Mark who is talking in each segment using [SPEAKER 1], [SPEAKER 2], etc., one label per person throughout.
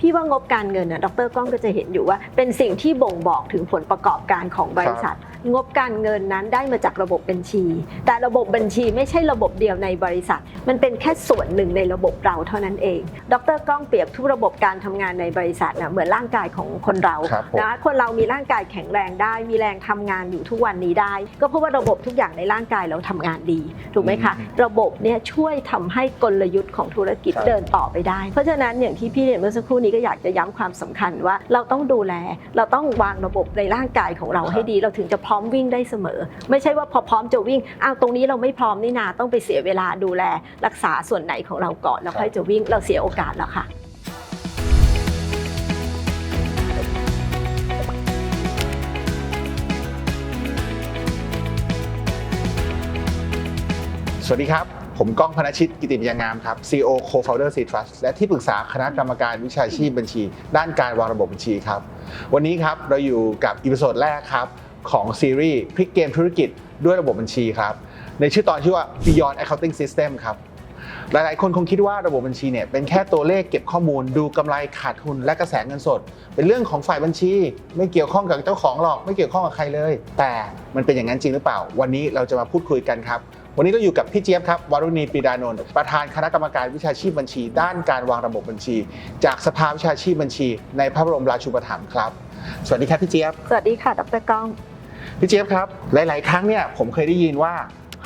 [SPEAKER 1] พี่ว่างบการเงินนะดรก้องก็จะเห็นอยู่ว่าเป็นสิ่งที่บ่งบอกถึงผลประกอบการของบริษัทงบการเงินนั้นได้มาจากระบบบัญชี แต่ระบบบัญชีไม่ใช่ระบบเดียวในบริษัท มันเป็นแค่ส่วนหนึ่งในระบบเราเท่านั้นเอง ดรก้องเปรียบทุกระบบการทำงานในบริษัทนะเหมือนร่างกายของคนเรา
[SPEAKER 2] ครับผม
[SPEAKER 1] นะคนเรามีร่างกายแข็งแรงได้ มีแรงทำงานอยู่ทุกวันนี้ได้ ก็เพราะว่าระบบทุกอย่างในร่างกายเราทำงานดีถูกไหมคะระบบเนี่ยช่วยทำให้กลยุทธ์ของธุรกิจ
[SPEAKER 2] ครับ
[SPEAKER 1] เดินต่อไปได้ เพราะฉะนั้นอย่างที่พี่เรียนเมื่อสักครู่นี้ก็อยากจะย้ำความสำคัญว่าเราต้องดูแล เราต้องวางระบบในร่างกายของเราให้ดีเราถึงจะพร้อมวิ่งได้เสมอ ไม่ใช่ว่าพอพร้อมจะวิ่งอ้าวตรงนี้เราไม่พร้อมนี่นาต้องไปเสียเวลาดูแลรักษาส่วนไหนของเราก่อนแล้วค่อยจะวิ่งเราเสียโอกาสแล้วค่ะ
[SPEAKER 2] สวัสดีครับ ผมก้องพนชิตกิติมยางามครับ CEO Co-founder C Trust และที่ปรึกษาคณะกรรมการวิชาชีพบัญชี ด้านการวางระบบบัญชีครับ วันนี้ครับเราอยู่กับอีพิโซดแรกครับ ของซีรีส์พลิกเกมธุรกิจด้วยระบบบัญชีครับ ในชื่อตอนชื่อว่า Beyond Accounting System ครับ หลายๆ คนคงคิดว่าระบบบัญชีเนี่ยเป็นแค่ตัวเลขเก็บข้อมูลดูกำไรขาดทุนและกระแสเงินสด เป็นเรื่องของฝ่ายบัญชี ไม่เกี่ยวข้องกับเจ้าของหรอกไม่เกี่ยวข้องกับใครเลย แต่มันเป็นอย่างนั้นจริงหรือเปล่า วันนี้เราจะมาพูดคุยกันครับ วันนี้เราอยู่กับพี่เจี๊ยบครับวารุณีปรีดานนท์ประธานคณะกรรมการวิชาชีพบัญชี ด้านการวางระบบบัญชี จากสภาวิชาชีพบัญชี ในพระบรมราชูปถัมภ์ครับ สวัสดีครับพี่เจี๊ยบ
[SPEAKER 1] สวัสดีค่ะ ดรก้อง
[SPEAKER 2] พี่เจี๊ยบครับ หลาย ๆ ครั้งเนี่ยผมเคยได้ยินว่า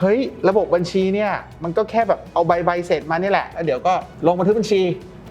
[SPEAKER 2] เฮ้ย ระบบบัญชีเนี่ยมันก็แค่แบบเอาใบใบเสร็จมานี่แหละแล้วเดี๋ยวก็ลงบันทึกบัญชี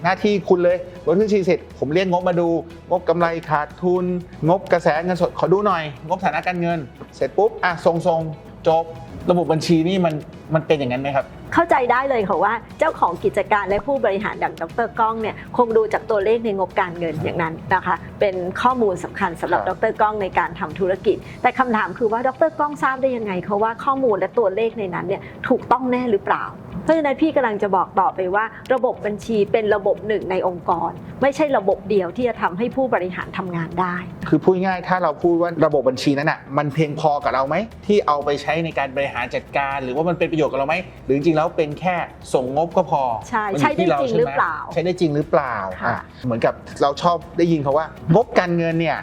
[SPEAKER 2] หน้าที่คุณเลยลงบันทึกบัญชีเสร็จ ผมเรียกงบมาดู งบกำไรขาดทุน งบกระแสเงินสดขอดูหน่อย งบฐานะการเงิน เสร็จปุ๊บ อะทรงๆจบ ระบบบัญชีนี่มันมันเป็นอย่างนั้นไหมครับ
[SPEAKER 1] เข้าใจได้เลยค่ะว่าเจ้าของกิจการและผู้บริหารดังดรก้องเนี่ยคงดูจากตัวเลขในงบการเงินอย่างนั้นนะคะเป็นข้อมูลสำคัญสำหรับ
[SPEAKER 2] ค
[SPEAKER 1] ด
[SPEAKER 2] รับ
[SPEAKER 1] รก้องในการทำธุรกิจ แต่คำถามคือว่าดรก้องทราบได้ยังไงเขาว่าข้อมูลและตัวเลขในนั้นเนี่ยถูกต้องแน่หรือเปล่าเพ ราะฉะนั้นพี่กำลังจะบอกต่อไปว่า ระบบบัญชีเป็นระบบหนึ่งในองค์กร ไม่ใช่ระบบเดียวที่จะทำให้ผู้บริหารทำงานได้
[SPEAKER 2] คือพูดง่ายๆถ้าเราพูดว่าระบบบัญชีนั้นอะมันเพียงพอกับเราไหมที่เอาไปใช้ในการบริหารจัดการ หรือว่ามันเป็นประโยชน์กับเราไหมหรือจริงๆแล้วเป็นแค่ส่งงบก็พอ
[SPEAKER 1] ใช่
[SPEAKER 2] มันอยู่
[SPEAKER 1] ใช้ได้
[SPEAKER 2] ที่
[SPEAKER 1] จริง
[SPEAKER 2] ใช่
[SPEAKER 1] หรือ
[SPEAKER 2] ไม
[SPEAKER 1] เปล่า
[SPEAKER 2] ใช้ได้จริงหรือเปล่า
[SPEAKER 1] ค่ะ
[SPEAKER 2] อะเหมือนกับเราชอบได้ยินเขาว่างบการเงินเนี่ย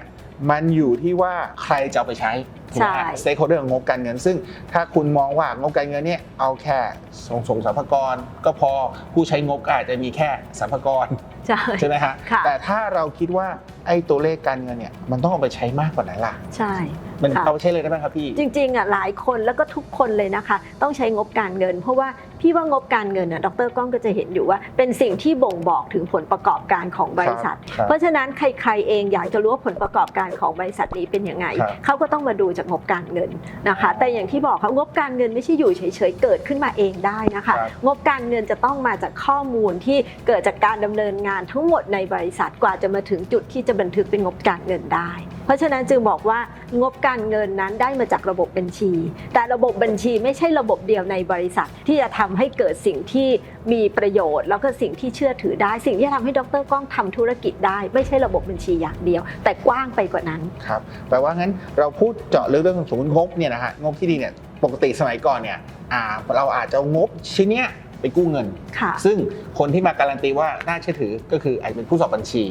[SPEAKER 2] มันอยู่ที่ว่าใครจะเอาไปใช้ถูกไหม
[SPEAKER 1] ใช่
[SPEAKER 2] สเต็กโฮเดอร์ของงบการเงิน ซึ่งถ้าคุณมองว่างบการเงินเนี่ยเอาแค่ส่งส่งสรรพากร ก็พอผู้ใช้งบก็อาจจะมีแค่สรรพากร
[SPEAKER 1] ใช่
[SPEAKER 2] ใช่ไหมฮะ
[SPEAKER 1] ค่ะ
[SPEAKER 2] แต่ถ้าเราคิดว่าไอ้ตัวเลขการเงินเนี่ยมันต้องเอาไปใช้มากกว่านั้นล่ะ
[SPEAKER 1] ใช่
[SPEAKER 2] มัน
[SPEAKER 1] ค่ะ
[SPEAKER 2] เอาไปใช้เลยได้ไหมครับพี่
[SPEAKER 1] จริงๆอะหลายคนแล้วก็ทุกคนเลยนะคะ ต้องใช้งบการเงิน เพราะว่า พี่ว่างบการเงินอะดรก้องก็จะเห็นอยู่ว่า เป็นสิ่งที่บ่งบอกถึงผลประกอบการของบริษัท
[SPEAKER 2] ครับ
[SPEAKER 1] เพราะฉะนั้นใครๆเองอยากจะรู้ว่าผลประกอบการของบริษัทนี้เป็นยังไง
[SPEAKER 2] ครับ
[SPEAKER 1] เขาก็ต้องมาดูจากงบการเงินนะคะ แต่อย่างที่บอกค่ะงบการเงินไม่ใช่อยู่เฉยๆเกิดขึ้นมาเองได้นะคะ
[SPEAKER 2] ครับ
[SPEAKER 1] งบการเงินจะต้องมาจากข้อมูลที่เกิดจากการดำเนินงานทั้งหมดในบริษัทกว่าจะมาถึงจุดที่จะบันทึกเป็นงบการเงินได้ เพราะฉะนั้นจึงบอกว่างบการเงินนั้นได้มาจากระบบบัญชี แต่ระบบบัญชีไม่ใช่ระบบเดียวในบริษัทที่จะทำให้เกิดสิ่งที่มีประโยชน์ แล้วก็สิ่งที่เชื่อถือได้ สิ่งที่จะทำให้ดรก้องทำธุรกิจได้ ไม่ใช่ระบบบัญชีอย่างเดียว แต่กว้างไปกว่านั้น
[SPEAKER 2] ครับแปลว่างั้นเราพูดเจาะลึกเรื่องของสมมติงบเนี่ยนะฮะงบที่ดีเนี่ยปกติสมัยก่อนเนี่ยอ่าเราอาจจะเอางบชิ้นเนี้ยไปกู้เงิน
[SPEAKER 1] ค่ะ
[SPEAKER 2] ซึ่งคนที่มาการันตีว่าน่าเชื่อถือก็คืออาจจะเป็นผู้สอบบัญชี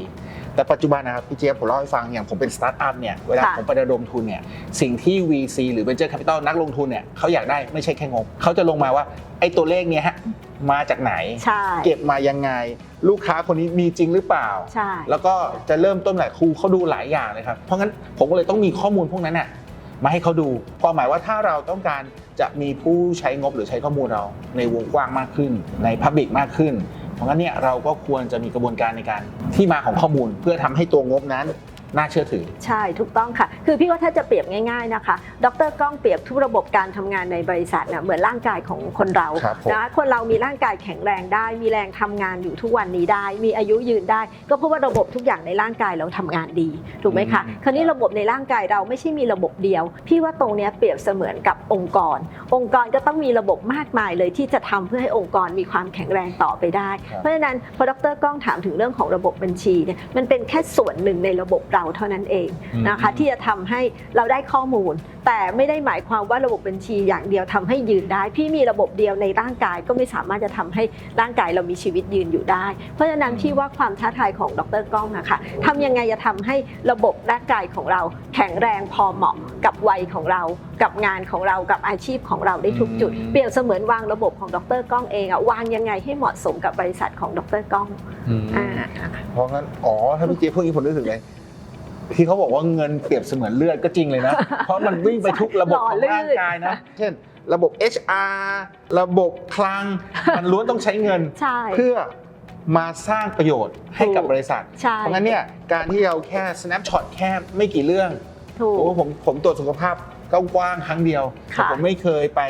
[SPEAKER 2] แต่ปัจจุบันนะครับพี่เจี๊ยบผมเล่าให้ฟังอย่างผมเป็นสตาร์ทอัพเนี่ยเวลา
[SPEAKER 1] ค่ะ
[SPEAKER 2] ผมไประดมทุนเนี่ยสิ่งที่ VC หรือ Venture Capital นักลงทุนเนี่ยเขาอยากได้ไม่ใช่แค่งบเขาจะลงมาว่าไอ้ตัวเลขเนี้ยฮะมาจากไหน
[SPEAKER 1] ใช่
[SPEAKER 2] เก็บมายังไง ลูกค้าคนนี้มีจริงหรือเปล่า
[SPEAKER 1] ใช่
[SPEAKER 2] แล้วก็จะเริ่มต้นหลายครูเขาดูหลายอย่างเลยครับเพราะงั้นผมก็เลยต้องมีข้อมูลพวกนั้นน่ะมาให้เขาดูความหมายว่าถ้าเราต้องการจะมีผู้ใช้งบหรือใช้ข้อมูลเราในวงกว้างมากขึ้น ในพับบิกมากขึ้น เพราะงั้นเนี่ยเราก็ควรจะมีกระบวนการในการที่มาของข้อมูล เพื่อทำให้ตัวงบนั้น น่าเชื่อถือ
[SPEAKER 1] ใช่ถูกต้องค่ะ คือพี่ว่าถ้าจะเปรียบง่าย ๆนะคะ ดรก้องเปรียบทุกระบบการทำงานในบริษัทน่ะเหมือนร่างกายของคนเรา
[SPEAKER 2] ครับผม
[SPEAKER 1] นะคนเรามีร่างกายแข็งแรงได้ มีแรงทำงานอยู่ทุกวันนี้ได้ มีอายุยืนได้ ก็เพราะว่าระบบทุกอย่างในร่างกายเราทำงานดีถูกไหมคะ
[SPEAKER 2] อืม
[SPEAKER 1] คราวนี้ระบบในร่างกายเราไม่ใช่มีระบบเดียว พี่ว่าตรงเนี้ยเปรียบเสมือนกับองค์กร องค์กรก็ต้องมีระบบมากมายเลยที่จะทำเพื่อให้องค์กรมีความแข็งแรงต่อไปได้
[SPEAKER 2] ครับ
[SPEAKER 1] เพราะฉะนั้นพอดรก้องถามถึงเรื่องของระบบบัญชีเนี่ยมันเป็นแค่ส่วนหนึ่งในระบบเราเท่านั้นเองนะคะที่จะทำให้เราได้ข้อมูล แต่ไม่ได้หมายความว่าระบบบัญชีอย่างเดียวทำให้ยืนได้ พี่มีระบบเดียวในร่างกายก็ไม่สามารถจะทำให้ร่างกายเรามีชีวิตยืนอยู่ได้ เพราะฉะนั้นพี่ว่าความท้าทายของดรก้องนะคะทำยังไงจะทำให้ระบบร่างกายของเรา แข็งแรงพอเหมาะกับวัยของเรา กับงานของเรากับอาชีพของเราได้ทุกจุด
[SPEAKER 2] อืม
[SPEAKER 1] เปรียบเสมือนวางระบบของดรก้องเองอะวางยังไงให้เหมาะสมกับบริษัทของดรก้อง
[SPEAKER 2] อืม
[SPEAKER 1] อ่า
[SPEAKER 2] เพราะงั้นอ๋อถ้าพี่เจี๊ยบพูดอย่างนี้ผมนึกถึงเลย ที่เขาบอกว่าเงินเปรียบเสมือนเลือดก็จริงเลยนะ เพราะมันวิ่งไปทุกระบบของร่างกายนะ เช่น ระบบ HR ระบบคลัง มันล้วนต้องใช้เงิน
[SPEAKER 1] ใช่
[SPEAKER 2] เพื่อมาสร้างประโยชน์ให้กับบริษัท
[SPEAKER 1] ใช่
[SPEAKER 2] เพราะงั้นเนี่ยการที่เราแค่ snapshot แค่ไม่กี่เรื่อง
[SPEAKER 1] ถูก
[SPEAKER 2] โอ้ผมผมตรวจสุขภาพก็กว้างครั้งเดียวแต่
[SPEAKER 1] ค่ะ
[SPEAKER 2] ผมไม่เคยไป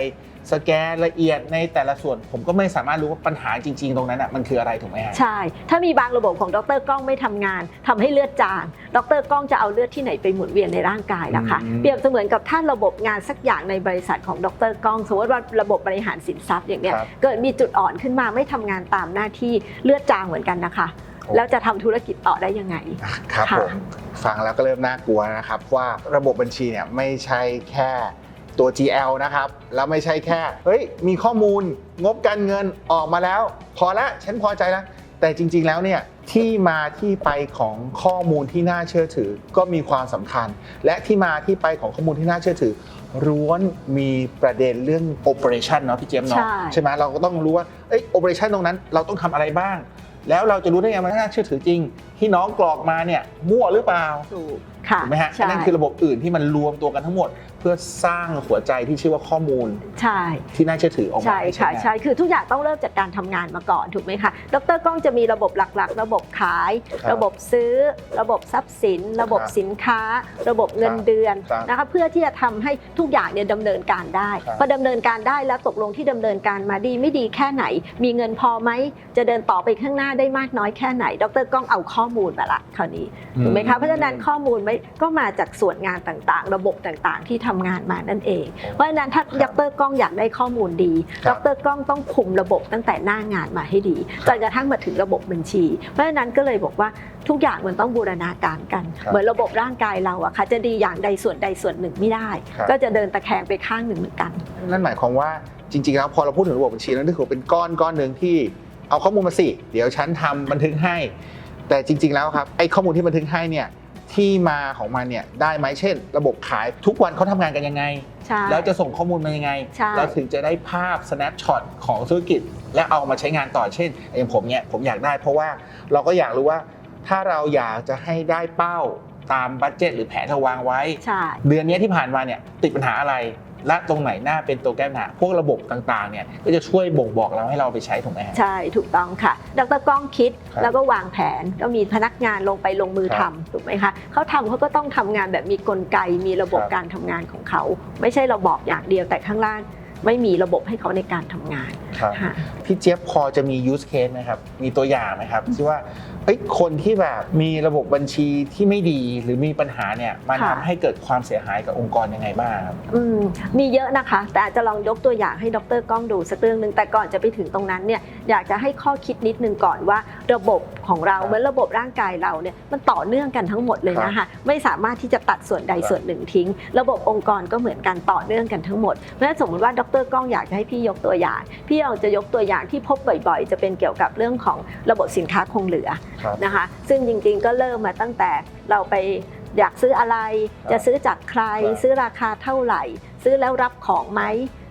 [SPEAKER 2] สแกนละเอียดในแต่ละส่วน ผมก็ไม่สามารถรู้ว่าปัญหาจริง ๆ ตรงนั้นอะมันคืออะไรถูกไหมฮะ
[SPEAKER 1] ใช่ ถ้ามีบางระบบของดรกล้องไม่ทำงานทำให้เลือดจาง ดรกล้องจะเอาเลือดที่ไหนไปหมุนเวียนในร่างกายนะคะ
[SPEAKER 2] อืม
[SPEAKER 1] เปรียบเสมือนกับถ้าระบบงานสักอย่างในบริษัทของดรกล้องสมมติว่าระบบบริหารสินทรัพย์อย่างเนี้ย
[SPEAKER 2] ครับ
[SPEAKER 1] เกิดมีจุดอ่อนขึ้นมาไม่ทำงานตามหน้าที่เลือดจางเหมือนกันนะคะ
[SPEAKER 2] โอ้
[SPEAKER 1] แล้วจะทำธุรกิจต่อได้ยังไง
[SPEAKER 2] ครับ
[SPEAKER 1] ค่ะ
[SPEAKER 2] ผมฟังแล้วก็เริ่มน่ากลัวนะครับว่าระบบบัญชีเนี่ยไม่ใช่แค่ ตัว GL นะครับ แล้วไม่ใช่แค่ เฮ้ย มีข้อมูลงบการเงินออกมาแล้ว พอละฉันพอใจแล้ว แต่จริง ๆ แล้วเนี่ยที่มาที่ไปของข้อมูลที่น่าเชื่อถือก็มีความสำคัญ และที่มาที่ไปของข้อมูลที่น่าเชื่อถือร้วนมีประเด็นเรื่อง operation เนาะพี่เจมส์เนาะ
[SPEAKER 1] ใช่
[SPEAKER 2] ใช่ไหมเราก็ต้องรู้ว่าเอ้ย operation ตรงนั้นเราต้องทำอะไรบ้าง แล้วเราจะรู้ได้ไงมันน่าเชื่อถือจริง ที่น้องกรอกมาเนี่ยมั่วหรือเปล่า
[SPEAKER 1] ถูกค่ะ
[SPEAKER 2] ถูกไหมฮะ
[SPEAKER 1] ใช่
[SPEAKER 2] นั่นคือระบบอื่นที่มันรวมตัวกันทั้งหมดเพื่อสร้างหัวใจที่ชื่อว่าข้อมูล
[SPEAKER 1] ใช่
[SPEAKER 2] ที่น่าเชื่อถือออกมา
[SPEAKER 1] ใช่ค่ะ
[SPEAKER 2] ไหม
[SPEAKER 1] ใช่คือทุกอย่างต้องเริ่มจากการทำงานมาก่อนถูกไหมคะดรก้องจะมีระบบหลักๆ ระบบขาย
[SPEAKER 2] ครับ
[SPEAKER 1] ระบบซื้อ ระบบทรัพย์สิน ระบบ
[SPEAKER 2] ครับ
[SPEAKER 1] สินค้า ระบบเงินเดือน
[SPEAKER 2] ครับ
[SPEAKER 1] นะคะเพื่อที่จะทำให้ทุกอย่างเนี่ยดำเนินการได้
[SPEAKER 2] ครับ
[SPEAKER 1] พอดำเนินการได้แล้วตกลงที่ดำเนินการมาดีไม่ดีแค่ไหน มีเงินพอไหมจะเดินต่อไปข้างหน้าได้มากน้อยแค่ไหน ดรก้องเอาข้อมูลมาละคราวนี้ถูกไหมคะเพราะฉะนั้นข้อมูลไม่ก็มาจากส่วนงานต่างๆ ระบบต่างๆ ที่ทำงานมานั่นเอง เพราะฉะนั้นถ้า
[SPEAKER 2] ครั
[SPEAKER 1] ด
[SPEAKER 2] บ
[SPEAKER 1] รก้องอยากได้ข้อมูลดี
[SPEAKER 2] ครั
[SPEAKER 1] ด
[SPEAKER 2] บ
[SPEAKER 1] รก้องต้องคุมระบบตั้งแต่หน้างานมาให้ดีจนกระทั่งมาถึงระบบบัญชี เพราะฉะนั้นก็เลยบอกว่าทุกอย่างมันต้องบูรณาการกัน
[SPEAKER 2] ครับ
[SPEAKER 1] เหมือนระบบร่างกายเราอะค่ะจะดีอย่างใดส่วนใดส่วนหนึ่งไม่ได้
[SPEAKER 2] ครับ
[SPEAKER 1] ก็จะเดินตะแคงไปข้างหนึ่งเหมือนกัน
[SPEAKER 2] นั่นหมายความว่าจริงๆแล้วพอเราพูดถึงระบบบัญชีแล้วนึกถึงเป็นก้อนก้อนหนึ่งที่เอาข้อมูลมาสิ เดี๋ยวฉันทำบันทึกให้ แต่จริง ๆแล้วครับไอ้ข้อมูลที่บันทึกให้เนี่ย ที่มาของมันเนี่ยได้ไหมเช่น ระบบขายทุกวันเขาทำงานกันยังไง
[SPEAKER 1] ใช่
[SPEAKER 2] แล้วจะส่งข้อมูลมายังไง
[SPEAKER 1] ใช่
[SPEAKER 2] เราถึงจะได้ภาพ snapshot ของธุรกิจ และเอามาใช้งานต่อเช่นอย่างผมเนี่ยผมอยากได้เพราะว่าเราก็อยากรู้ว่า ถ้าเราอยากจะให้ได้เป้าตามบัตเจ็ตหรือแผนที่เราวางไว้
[SPEAKER 1] ใช่
[SPEAKER 2] เดือนนี้ที่ผ่านมาเนี่ยติดปัญหาอะไร และตรงไหนน่าเป็นตัวแก้ปัญหาพวกระบบต่างๆเนี่ยก็จะช่วยบ่งบอกเราให้เราไปใช้ถูกไหมฮะ
[SPEAKER 1] ใช่ถูกต้องค่ะดรก้องคิด
[SPEAKER 2] ครับ
[SPEAKER 1] แล้วก็วางแผนก็มีพนักงานลงไปลงมือ
[SPEAKER 2] ครั
[SPEAKER 1] ทำ
[SPEAKER 2] บ
[SPEAKER 1] ถูกไหมคะเขาทำเขาก็ต้องทำงานแบบมีกลไกมีระบบ
[SPEAKER 2] ครับ
[SPEAKER 1] การทำงานของเขา ไม่ใช่เราบอกอย่างเดียวแต่ข้างล่างไม่มีระบบให้เขาในการทำงาน
[SPEAKER 2] ครับ
[SPEAKER 1] ค่ะ
[SPEAKER 2] พี่เจี๊ยบพอจะมี use case ไหมครับ มีตัวอย่างไหมครับที่ว่าเอ้ยคนที่แบบมีระบบบัญชีที่ไม่ดีหรือมีปัญหาเนี่ยมัน
[SPEAKER 1] ค่ะ
[SPEAKER 2] ทำให้เกิดความเสียหายกับองค์กรยังไงบ้างครับ
[SPEAKER 1] อืมมีเยอะนะคะ แต่อาจจะลองยกตัวอย่างให้ดรก้องดูสักเรื่องหนึ่งแต่ก่อนจะไปถึงตรงนั้นเนี่ยอยากจะให้ข้อคิดนิดนึงก่อนว่าระบบของเรา
[SPEAKER 2] ครับ
[SPEAKER 1] เหมือนระบบร่างกายเราเนี่ยมันต่อเนื่องกันทั้งหมดเลยนะคะไม่สามารถที่จะตัดส่วนใด
[SPEAKER 2] ครับ
[SPEAKER 1] ส่วนหนึ่งทิ้ง ระบบองค์กรก็เหมือนกันต่อเนื่องกันทั้งหมดเพราะฉะนั้นสมมติว่าดรก้องอยากจะให้พี่ยกตัวอย่างพี่เราจะยกตัวอย่างที่พบบ่อยๆ จะเป็นเกี่ยวกับเรื่องของระบบสินค้าคงเหลือ
[SPEAKER 2] ครับ
[SPEAKER 1] นะคะ ซึ่งจริงๆก็เริ่มมาตั้งแต่เราไปอยากซื้ออะไร
[SPEAKER 2] ครับ
[SPEAKER 1] จะซื้อจากใคร
[SPEAKER 2] ครับ
[SPEAKER 1] ซื้อราคาเท่าไหร่ ซื้อแล้วรับของไหม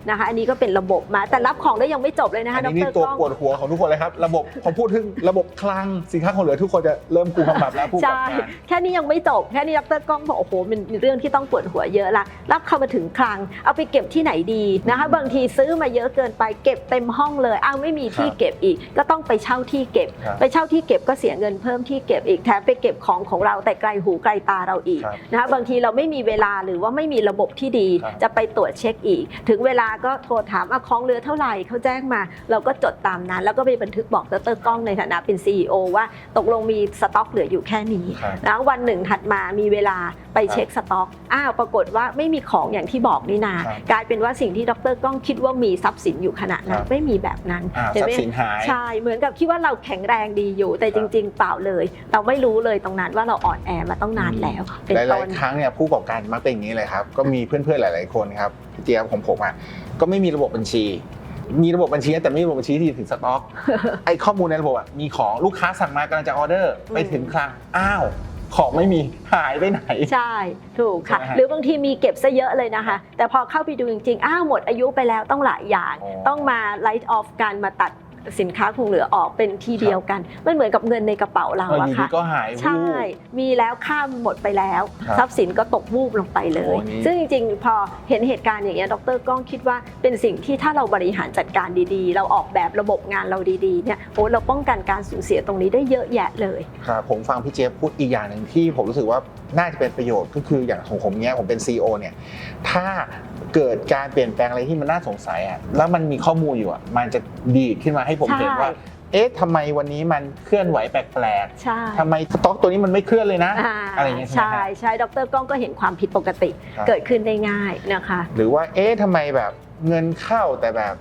[SPEAKER 1] นะคะ อันนี้ก็เป็นระบบมาแต่รับของได้ยังไม่จบเลยนะ
[SPEAKER 2] อั
[SPEAKER 1] คะ
[SPEAKER 2] น
[SPEAKER 1] ด
[SPEAKER 2] นี้นี่
[SPEAKER 1] ร
[SPEAKER 2] ตัว
[SPEAKER 1] ก้อง
[SPEAKER 2] ปวดหัวของทุกคนเลยครับ ระบบผมพูดถึงระบบคลังสินค้าของเหลือทุกคนจะเริ่มกูคำบับแล้วผู้ประกอบ
[SPEAKER 1] ใช่
[SPEAKER 2] การ
[SPEAKER 1] แค่นี้ยังไม่จบ แค่นี้ดรก้องบอกโอ้โหมันมีเรื่องที่ต้องปวดหัวเยอะละ รับเข้ามาถึงคลัง เอาไปเก็บที่ไหนดีนะคะ บางทีซื้อมาเยอะเกินไปเก็บเต็มห้องเลย อ้าวไม่มีที่
[SPEAKER 2] ครับ
[SPEAKER 1] เก็บอีก ก็ต้องไปเช่าที่เก็บ
[SPEAKER 2] ครับ
[SPEAKER 1] ไปเช่าที่เก็บก็เสียเงินเพิ่มที่เก็บอีก แถมไปเก็บของของเราแต่ไกลหูไกลตาเราอีก
[SPEAKER 2] ครับ
[SPEAKER 1] นะคะ บางทีเราไม่มีเวลาหรือว่าไม่มีระบบที่ดี
[SPEAKER 2] ครับ
[SPEAKER 1] จะไปตรวจเช็คอีก ถึงเวลาก็โทรถามอะของเหลือเท่าไหร่เขาแจ้งมา เราก็จดตามนั้น แล้วก็ไปบันทึกบอกดรกล้องในฐานะเป็น CEO ว่าตกลงมีสต็อกเหลืออยู่แค่นี้
[SPEAKER 2] ครับ
[SPEAKER 1] แล้ววันหนึ่งถัดมามีเวลาไปเช็คสต็อกอ้าวปรากฏว่าไม่มีของอย่างที่บอกนี่นา
[SPEAKER 2] ครับ
[SPEAKER 1] กลายเป็นว่าสิ่งที่ดรกล้องคิดว่ามีทรัพย์สินอยู่ขนาดนั้
[SPEAKER 2] คนรับ
[SPEAKER 1] ไม่มีแบบนั้น
[SPEAKER 2] อ่า
[SPEAKER 1] เห็น
[SPEAKER 2] ทรัพ
[SPEAKER 1] ไหม
[SPEAKER 2] ย์สินหาย
[SPEAKER 1] ใช่ เหมือนกับคิดว่าเราแข็งแรงดีอยู่ แต่
[SPEAKER 2] ค
[SPEAKER 1] จ
[SPEAKER 2] รับ
[SPEAKER 1] ริง ๆ เปล่าเลย เราไม่รู้เลยตรงนั้นว่าเราอ่อนแอมาต้องนานแล้ว เป็น
[SPEAKER 2] ห
[SPEAKER 1] ต้
[SPEAKER 2] ลาย
[SPEAKER 1] น
[SPEAKER 2] ๆ ครั้งเนี่ยผู้ประกอบการมักเป็นอย่างนี้เลยครับ ก็มีเพื่อนๆหลาย ๆ คนครับ พี่เจี๊ยบของผมอะก็ไม่มีระบบบัญชี มีระบบบัญชีแต่ไม่มีระบบบัญชีที่ถึงสต็อก ไอ้ข้อมูลในระบบอะมีของลูกค้าสั่งมากำลังจะออเดอร์
[SPEAKER 1] อืม
[SPEAKER 2] ไปถึงคลังอ้าวของไม่มีหายไปไหน
[SPEAKER 1] ใช่ ถูกค่ะ
[SPEAKER 2] ใช่ไหมฮะ
[SPEAKER 1] หรือบางทีมีเก็บซะเยอะเลยนะคะ แต่พอเข้าไปดูจริงๆ อ้าวหมดอายุไปแล้วต้องหลายอย่าง
[SPEAKER 2] อ๋อ
[SPEAKER 1] ต้องมาไลท์ออฟการมาตัด สินค้าคงเหลือออกเป็นทีเดียวกัน มันเหมือนกับเงินในกระเป๋าเรา
[SPEAKER 2] เอออ
[SPEAKER 1] อะ
[SPEAKER 2] ยู่ดี
[SPEAKER 1] ค่ะ
[SPEAKER 2] ก็หาย
[SPEAKER 1] ใช่
[SPEAKER 2] วูบ
[SPEAKER 1] มีแล้วข้ามหมดไปแล้ว
[SPEAKER 2] ครับ
[SPEAKER 1] ทรัพย์สินก็ตกวูบลงไปเลย
[SPEAKER 2] โอ้นี่
[SPEAKER 1] ซึ่งจริงๆ พอเห็นเหตุการณ์อย่างเงี้ยดรก้องคิดว่าเป็นสิ่งที่ถ้าเราบริหารจัดการดีๆ เราออกแบบระบบงานเราดีๆเนี่ยโอ้เราป้องกันการสูญเสียตรงนี้ได้เยอะแยะเลย
[SPEAKER 2] ครับผมฟังพี่เจี๊ยบพูดอีกอย่างหนึ่งที่ผมรู้สึกว่าน่าจะเป็นประโยชน์ก็คืออย่างของผมเนี้ยผมเป็น CEO เนี่ยถ้า เกิดการเปลี่ยนแปลงอะไรที่มันน่าสงสัยอะแล้วมันมีข้อมูลอยู่อะมันจะดีดขึ้นมาให้ผม
[SPEAKER 1] ใช่
[SPEAKER 2] เห็นว่า เอ๊ะทำไมวันนี้มันเคลื่อนไหวแปลก
[SPEAKER 1] ใช่
[SPEAKER 2] ๆทำไมสต็อกตัวนี้มันไม่เคลื่อนเลยนะ
[SPEAKER 1] อ่า
[SPEAKER 2] อะไรอย่างเงี้ยใช่ไหม
[SPEAKER 1] ใช่
[SPEAKER 2] ฮะ
[SPEAKER 1] ใช่ดรก้องก็เห็นความผิดปกติ
[SPEAKER 2] ครับ
[SPEAKER 1] เกิดขึ้นได้ง่ายนะคะ
[SPEAKER 2] หรือว่าเอ๊ะทำไมแบบเงินเข้าแต่แบบ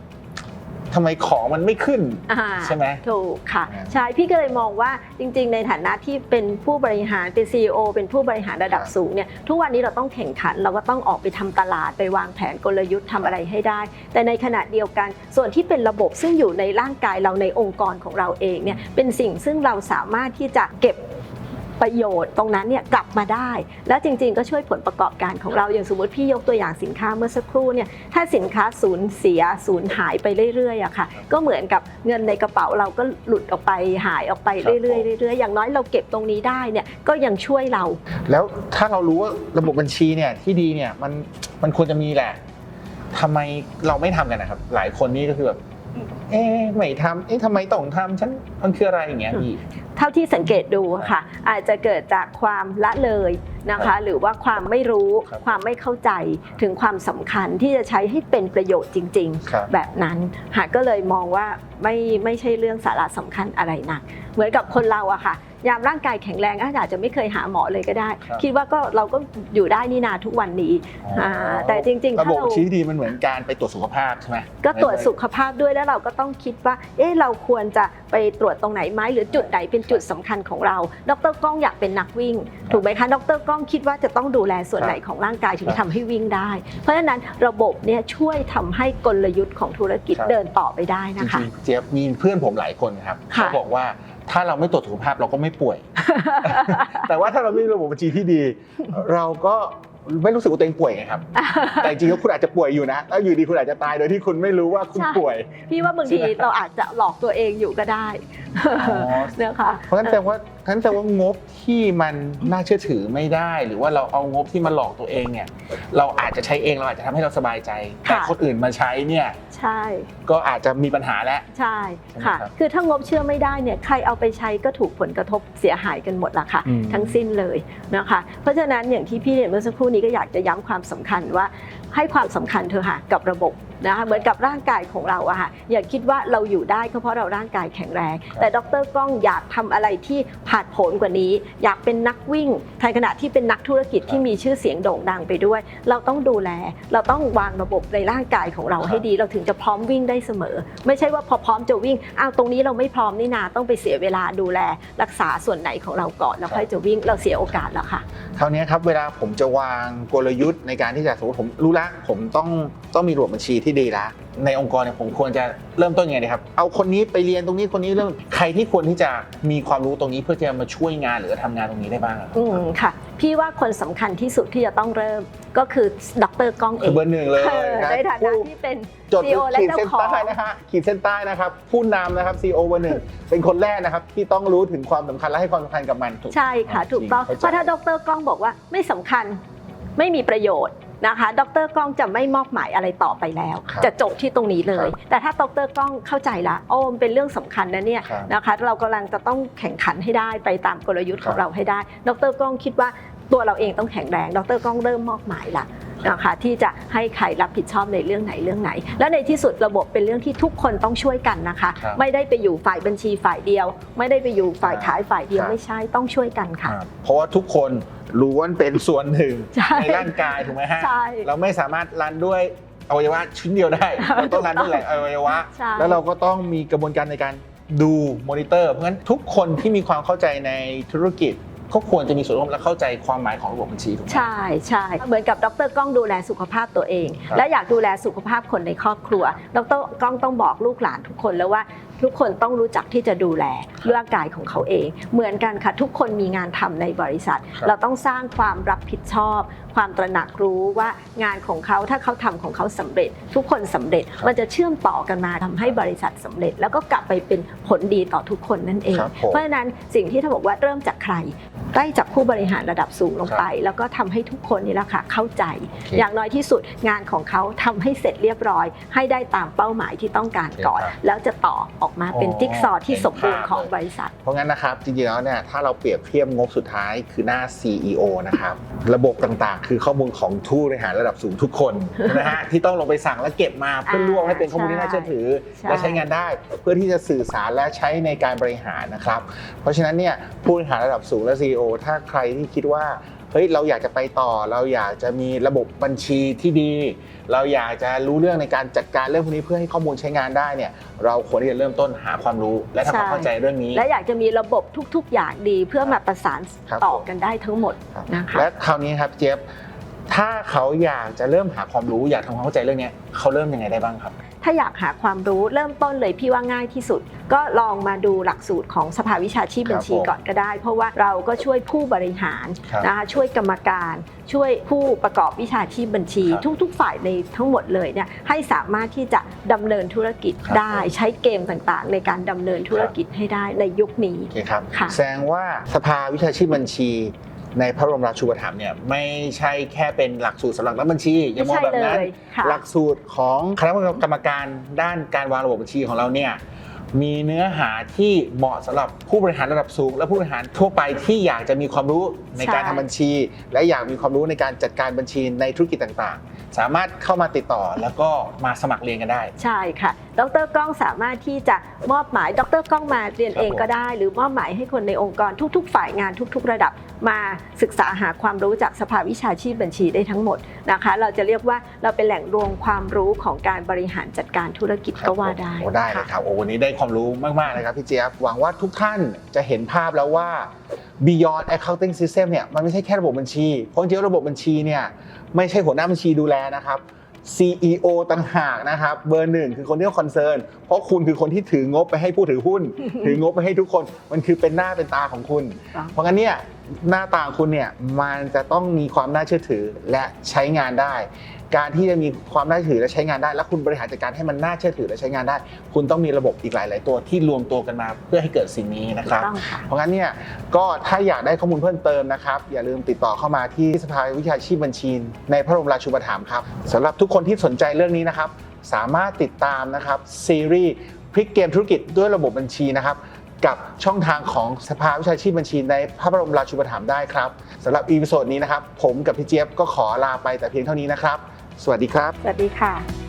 [SPEAKER 2] ทำไมของมันไม่ขึ้น
[SPEAKER 1] อ่า
[SPEAKER 2] ใช่ไหม
[SPEAKER 1] ถูกค่ะ
[SPEAKER 2] อ่า
[SPEAKER 1] ใช่ พี่ก็เลยมองว่าจริง ๆ ในฐานะที่เป็นผู้บริหารเป็น CEO เป็นผู้บริหารระดับ
[SPEAKER 2] ครับ
[SPEAKER 1] สูงเนี่ยทุกวันนี้เราต้องแข่งขัน เราก็ต้องออกไปทำตลาดไปวางแผนกลยุทธ์ทำอะไรให้ได้ แต่ในขณะเดียวกันส่วนที่เป็นระบบซึ่งอยู่ในร่างกายเราในองค์กรของเราเองเนี่ยเป็นสิ่งซึ่งเราสามารถที่จะเก็บ ประโยชน์ตรงนั้นเนี่ยกลับมาได้ แล้วจริงๆ ก็ช่วยผลประกอบการของเราอย่างสมมติพี่ยกตัวอย่างสินค้าเมื่อสักครู่เนี่ยถ้าสินค้าสูญเสียสูญหายไปเรื่อยๆอะค่ะก็เหมือนกับเงินในกระเป๋าเราก็หลุดออกไปหายออกไปเรื่อยๆเรื่อยๆอย่างน้อยเราเก็บตรงนี้ได้เนี่ยก็ยังช่วยเรา
[SPEAKER 2] แล้วถ้าเรารู้ว่าระบบบัญชีเนี่ยที่ดีเนี่ยมันมันควรจะมีแหละทำไมเราไม่ทำกันนะครับ หลายคนนี่ก็คือแบบ เอ๊ะไม่ทำเอ๊ะทำไมต้องทำฉันมันคืออะไรอย่างเงี้ยพี่
[SPEAKER 1] เท่าที่สังเกตดูอะค่ะ อาจจะเกิดจากความละเลยนะ
[SPEAKER 2] ครั
[SPEAKER 1] คะ
[SPEAKER 2] บ
[SPEAKER 1] หรือว่าความไม่รู้
[SPEAKER 2] ครับ
[SPEAKER 1] ความไม่เข้าใจถึงความสำคัญที่จะใช้ให้เป็นประโยชน์จริง
[SPEAKER 2] ครับ
[SPEAKER 1] ๆ แบบนั้นหาก็เลยมองว่าไม่ไม่ใช่เรื่องสาระสำคัญอะไรหนัก เหมือนกับคนเราอะค่ะ ยามร่างกายแข็งแรงอาจจะไม่เคยหาหมอเลยก็ได้
[SPEAKER 2] ครับ
[SPEAKER 1] คิดว่าก็เราก็อยู่ได้นี่นาทุกวันนี้อ่าแต่จริงๆ
[SPEAKER 2] ระ
[SPEAKER 1] ถ้า
[SPEAKER 2] บบ
[SPEAKER 1] เรา
[SPEAKER 2] ชี้ดีมันเหมือนการไปตรวจสุขภาพใช่ไหม
[SPEAKER 1] ก็ตรวจสุขภาพด้วยแล้วเราก็ต้องคิดว่า เอ๊ะเราควรจะไปตรวจตรงไหนไหมหรือจุดไหนเป็นจุดสำคัญของเรา ดรก้องอยากเป็นนักวิ่ง ถูกไหมคะดรก้องคิดว่าจะต้องดูแลส่วนไหนของร่างกายถึง
[SPEAKER 2] ครับ
[SPEAKER 1] ทำให้วิ่งได้ เพราะฉะนั้นระบบเนี่ยช่วยทำให้กลยุทธ์ของธุรกิจ
[SPEAKER 2] ครับ
[SPEAKER 1] เดินต่อไปได้
[SPEAKER 2] จ
[SPEAKER 1] นะคะ
[SPEAKER 2] ริงๆเจี๊ยบมีเพื่อนผมหลายคนครับ
[SPEAKER 1] ค่ะ
[SPEAKER 2] เขาบอกว่า ถ้าเราไม่ตรวจสุขภาพเราก็ไม่ป่วย แต่ว่าถ้าเราไม่มีระบบบัญชีที่ดี เราก็ ไม่รู้สึกว่าตัวเองป่วยไงครับ แต่จริงๆแล้วคุณอาจจะป่วยอยู่นะแล้วอยู่ดีคุณอาจจะตายโดยที่คุณไม่รู้ว่าคุณ
[SPEAKER 1] ใช่
[SPEAKER 2] ป่วย
[SPEAKER 1] พี่ว่าบางที
[SPEAKER 2] ใช่ไหม
[SPEAKER 1] เราอาจจะหลอกตัวเองอยู่ก็ได้นะคะ
[SPEAKER 2] เพราะฉะนั้นแสดงว่าฉะนั้นแสดงว่างบที่มันน่าเชื่อถือไม่ได้ หรือว่าเราเอางบที่มาหลอกตัวเองเนี่ยเราอาจจะใช้เองเราอาจจะทำให้เราสบายใจแต่
[SPEAKER 1] ค่ะ
[SPEAKER 2] คนอื่นมาใช้เนี่ย
[SPEAKER 1] ใช่
[SPEAKER 2] ก็อาจจะมีปัญหาแล้ว
[SPEAKER 1] ใช่
[SPEAKER 2] ใช่ไหม
[SPEAKER 1] ค่ะ
[SPEAKER 2] ครับ
[SPEAKER 1] คือถ้างบเชื่อไม่ได้เนี่ยใครเอาไปใช้ก็ถูกผลกระทบเสียหายกันหมดละค่ะ
[SPEAKER 2] อืม
[SPEAKER 1] ทั้งสิ้นเลยนะคะ เพราะฉะนั้นอย่างที่พี่เรียนเมื่อสักครู่นี้ก็อยากจะย้ำความสำคัญว่าให้ความสำคัญเธอะค่ะกับระบบนะคะเหมือนกับร่างกายของเราอะค่ะอย่าคิดว่าเราอยู่ได้ก็เพราะเราร่างกายแข็งแรง แต่ดรก้องอยากทำอะไรที่ผาดโผนกว่านี้ อยากเป็นนักวิ่งในขณะที่เป็นนักธุรกิจที่มีชื่อเสียงโด่งดังไปด้วย เราต้องดูแล เราต้องวางระบบในร่างกายของเราให้ดี เราถึงจะพร้อมวิ่งได้เสมอ ไม่ใช่ว่าพอพร้อมจะวิ่งอ้าวตรงนี้เราไม่พร้อมนี่นาต้องไปเสียเวลาดูแล รักษาส่วนไหนของเราก่อนแล้วค่อยจะวิ่งเราเสียโอกาสแล้วค่ะ
[SPEAKER 2] คราวนี้ครับเวลาผมจะวางกลยุทธ์ในการที่จะสมมติผมรู้ละผมต้องต้องมีระบบบัญชีที่ดีละในองค์กรเนี่ยผมควรจะเริ่มต้นยังไงดีครับ เอาคนนี้ไปเรียนตรงนี้คนนี้เริ่มใครที่ควรที่จะมีความรู้ตรงนี้เพื่อจะมาช่วยงานหรือทำงานตรงนี้ได้บ้างอะครับ
[SPEAKER 1] อืมค่ะ พี่ว่าคนสำคัญที่สุดที่จะต้องเริ่มก็คือดรก้องเอ
[SPEAKER 2] คืองเบอร์หนึ่งเลย
[SPEAKER 1] เออ
[SPEAKER 2] ครับ
[SPEAKER 1] ในฐานะ
[SPEAKER 2] ผู้
[SPEAKER 1] ที่เป็น
[SPEAKER 2] จด
[SPEAKER 1] CEO และ
[SPEAKER 2] ขีด
[SPEAKER 1] เจ้า
[SPEAKER 2] เส้น
[SPEAKER 1] ของ
[SPEAKER 2] ใต้นะฮะขีดเส้นใต้นะครับ ผู้นำนะครับซีโอเบอร์หนึ่งเป็นคนแรกนะครับ ที่ต้องรู้ถึงความสำคัญและให้ความสำคัญกับมันถูก
[SPEAKER 1] ใช่ค่ะ ถูกต้อง
[SPEAKER 2] จริง
[SPEAKER 1] เพราะถ้าดรก้องบอกว่าไม่สำคัญ ไม่มีประโยชน์นะคะ ดรก้องจะไม่มอบหมายอะไรต่อไปแล้ว
[SPEAKER 2] ครับ
[SPEAKER 1] จะจบที่ตรงนี้เลย
[SPEAKER 2] ครับ
[SPEAKER 1] แต่ถ้าดรก้องเข้าใจละโอ้มันเป็นเรื่องสำคัญนะเนี่ย
[SPEAKER 2] ครับ
[SPEAKER 1] นะคะ เรากำลังจะต้องแข่งขันให้ได้ไปตามกลยุทธ์
[SPEAKER 2] ค
[SPEAKER 1] ข
[SPEAKER 2] รับ
[SPEAKER 1] องเราให้ได้ ดรก้องคิดว่าตัวเราเองต้องแข็งแรง ดรก้องเริ่มมอบหมายละ นะคะที่จะให้ใครรับผิดชอบในเรื่องไหนเรื่องไหน และในที่สุดระบบเป็นเรื่องที่ทุกคนต้องช่วยกันนะคะ
[SPEAKER 2] ครับ
[SPEAKER 1] ไม่ได้ไปอยู่ฝ่ายบัญชีฝ่ายเดียว ไม่ได้ไปอยู่ฝ่ายขายฝ่ายเดียว
[SPEAKER 2] ครับ
[SPEAKER 1] ไม่ใช่ต้องช่วยกันค่ะ
[SPEAKER 2] เพราะว่าทุกคนรู้ว่าเป็นส่วนหนึ่ง
[SPEAKER 1] ใช่
[SPEAKER 2] ในร่างกายถูกไหมฮะ
[SPEAKER 1] ใช่
[SPEAKER 2] เราไม่สามารถรันด้วยอวัยวะชิ้นเดียวได้ เราต้องรันด้วยหลายอวัยวะ
[SPEAKER 1] ใช่
[SPEAKER 2] แล้วเราก็ต้องมีกระบวนการในการดูมอนิเตอร์ เพราะฉะนั้นทุกคนที่มีความเข้าใจในธุรกิจ ก็ควรจะมีส่วนร่วมและเข้าใจความหมายของระบบบัญชีถูกไหม
[SPEAKER 1] ใช่ใช่เหมือนกับดรก้องดูแลสุขภาพตัวเอง
[SPEAKER 2] ครับ
[SPEAKER 1] และอยากดูแลสุขภาพคนในครอบครัวดรก้องต้องบอกลูกหลานทุกคนแล้วว่า ทุกคนต้องรู้จักที่จะดูแลร่างกายของเขาเอง เหมือนกันค่ะทุกคนมีงานทำในบริษัท
[SPEAKER 2] ครับ
[SPEAKER 1] เราต้องสร้างความรับผิดชอบ ความตระหนักรู้ว่างานของเขาถ้าเขาทำของเขาสำเร็จ ทุกคนสำเร็จมันจะเชื่อมต่อกันมาทำให้บริษัทสำเร็จ แล้วก็กลับไปเป็นผลดีต่อทุกคนนั่นเอง
[SPEAKER 2] ครับผม
[SPEAKER 1] เพราะฉะนั้นสิ่งที่ถ้าบอกว่าเริ่มจากใคร ไล่จากผู้บริหารระดับสูงลงไป แล้วก็ทำให้ทุกคนนี่แหละค่ะเข้าใจ
[SPEAKER 2] โอเค
[SPEAKER 1] อย่างน้อยที่สุดงานของเขาทำให้เสร็จเรียบร้อย ให้ได้ตามเป้าหมายที่ต้องการก่อน
[SPEAKER 2] โอเคครับ
[SPEAKER 1] แล้วจะต่อออกมาเป็น
[SPEAKER 2] อ๋อ
[SPEAKER 1] จิ๊กซอว์ที่
[SPEAKER 2] เห็น
[SPEAKER 1] สมบูรณ์
[SPEAKER 2] ภาพ
[SPEAKER 1] ของ
[SPEAKER 2] เลย
[SPEAKER 1] บริษัท
[SPEAKER 2] เพราะงั้นนะครับจริงๆแล้วเนี่ยถ้าเราเปรียบเทียบงบสุดท้ายคือหน้า CEO นะครับระบบต่างๆ คือข้อมูลของผู้บริหารระดับสูงทุกคนนะฮะที่ต้องลงไปสั่งและเก็บมาเพื่อรวบให้เป็นข้อมูลที่น่าเชื่อถือ
[SPEAKER 1] ใช่
[SPEAKER 2] และใช้งานได้ เพื่อที่จะสื่อสารและใช้ในการบริหารนะครับ เพราะฉะนั้นเนี่ยผู้บริหารระดับสูงและ CEO ถ้าใครที่คิดว่าเฮ้ยเราอยากจะไปต่อ เราอยากจะมีระบบบัญชีที่ดี เราอยากจะรู้เรื่องในการจัดการเรื่องพวกนี้เพื่อให้ข้อมูลใช้งานได้เนี่ยเราควรที่จะเริ่มต้นหาความรู้และทำความเข้าใจเรื่องนี้
[SPEAKER 1] และอยากจะมีระบบทุก ๆ อย่างดีเพื่อมาประสาน
[SPEAKER 2] ครับ
[SPEAKER 1] ต่อกันได้ทั้งหมด
[SPEAKER 2] ครับ
[SPEAKER 1] นะคะ
[SPEAKER 2] และคราวนี้ครับเจฟถ้าเขาอยากจะเริ่มหาความรู้อยากทำความเข้าใจเรื่องเนี้ยเขาเริ่มยังไงได้บ้างครับ
[SPEAKER 1] ถ้าอยากหาความรู้เริ่มต้นเลยพี่ว่าง่ายที่สุด ก็ลองมาดูหลักสูตรของสภาวิชาชีพบัญชี
[SPEAKER 2] ครับผม
[SPEAKER 1] ก่อนก็ได้ เพราะว่าเราก็ช่วยผู้บริหาร
[SPEAKER 2] ครับ
[SPEAKER 1] นะคะช่วยกรรมการ ช่วยผู้ประกอบวิชาชีพบัญชี
[SPEAKER 2] ครับ
[SPEAKER 1] ทุกๆ ฝ่ายในทั้งหมดเลยเนี่ยให้สามารถที่จะดำเนินธุรกิจ
[SPEAKER 2] ครับ
[SPEAKER 1] ได้ใช้เกมต่างๆ ในการดำเนินธุรกิจให้ได้ในยุคนี้
[SPEAKER 2] โอเคครับ
[SPEAKER 1] ค่ะ
[SPEAKER 2] แสดงว่าสภาวิชาชีพบัญชี ในพระบรมราชูปถัมภ์เนี่ยไม่ใช่แค่เป็นหลักสูตรสำหรับนักบัญชีอย่ามองแบบนั้น
[SPEAKER 1] ไม่ใช่เลยค่ะ
[SPEAKER 2] หลักสูตรของคณะกรรมการด้านการวางระบบบัญชีของเราเนี่ยมีเนื้อหาที่เหมาะสำหรับผู้บริหารระดับสูง และผู้บริหารทั่วไปที่อยากจะมีความรู้ในการ
[SPEAKER 1] ใช่
[SPEAKER 2] ทำบัญชี และอยากมีความรู้ในการจัดการบัญชีในธุรกิจต่างๆ สามารถเข้ามาติดต่อแล้วก็มาสมัครเรียนกันได้
[SPEAKER 1] ใช่ค่ะ ดรก้องสามารถที่จะมอบหมาย ดรก้องมาเรียนเองก็ได้ หรือมอบหมายให้คนในองค์กรทุก ๆ ฝ่ายงานทุก ๆ ระดับ มาศึกษาหาความรู้จากสภาวิชาชีพบัญชีได้ทั้งหมดนะคะ เราจะเรียกว่าเราเป็นแหล่งรวมความรู้ของการบริหารจัดการธุรกิจก็ว่าได้
[SPEAKER 2] โอ้ได้เลย
[SPEAKER 1] ค
[SPEAKER 2] รับโอ้วันนี้ได้ความรู้มากๆเลยครับพี่เจี๊ยบหวังว่าทุกท่านจะเห็นภาพแล้วว่า Beyond Accounting System เนี่ยมันไม่ใช่แค่ระบบบัญชีเพราะจริงๆระบบบัญชีเนี่ยไม่ใช่หัวหน้าบัญชีดูแลนะครับ CEO ต่างหากนะครับเบอร์หนึ่งคือคนที่คอนเซิร์นเพราะคุณคือคนที่ถืองบไปให้ผู้ถือหุ้น ถืองบไปให้ทุกคนมันคือเป็นหน้าเป็นตาของคุณ
[SPEAKER 1] ครับ
[SPEAKER 2] เพราะงั้นเนี่ยหน้าตาของคุณเนี่ยมันจะต้องมีความน่าเชื่อถือและใช้งานได้ การที่จะมีความน่าเชื่อถือและใช้งานได้ และคุณบริหารจัดการให้มันน่าเชื่อถือและใช้งานได้ คุณต้องมีระบบอีกหลาย ๆ ตัวที่รวมตัวกันมาเพื่อให้เกิดสิ่งนี้นะครับ
[SPEAKER 1] ต้องค่ะ
[SPEAKER 2] เพราะงั้นเนี่ยก็ถ้าอยากได้ข้อมูลเพิ่มเติมนะครับ อย่าลืมติดต่อเข้ามาที่สภาวิชาชีพบัญชี ในพระบรมราชูปถัมภ์ครับสำหรับทุกคนที่สนใจเรื่องนี้นะครับ สามารถติดตามนะครับซีรีส์พลิกเกมธุรกิจด้วยระบบบัญชีนะครับ กับช่องทางของสภาวิชาชีพบัญชีในพระบรมราชูปถัมภ์ได้ครับสำหรับอีพิโซดนี้นะครับ ผมกับพี่เจี๊ยบก็ขอลาไปแต่เพียงเท่านี้นะครับ สวัสดีครับ
[SPEAKER 1] สวัสดีค่ะ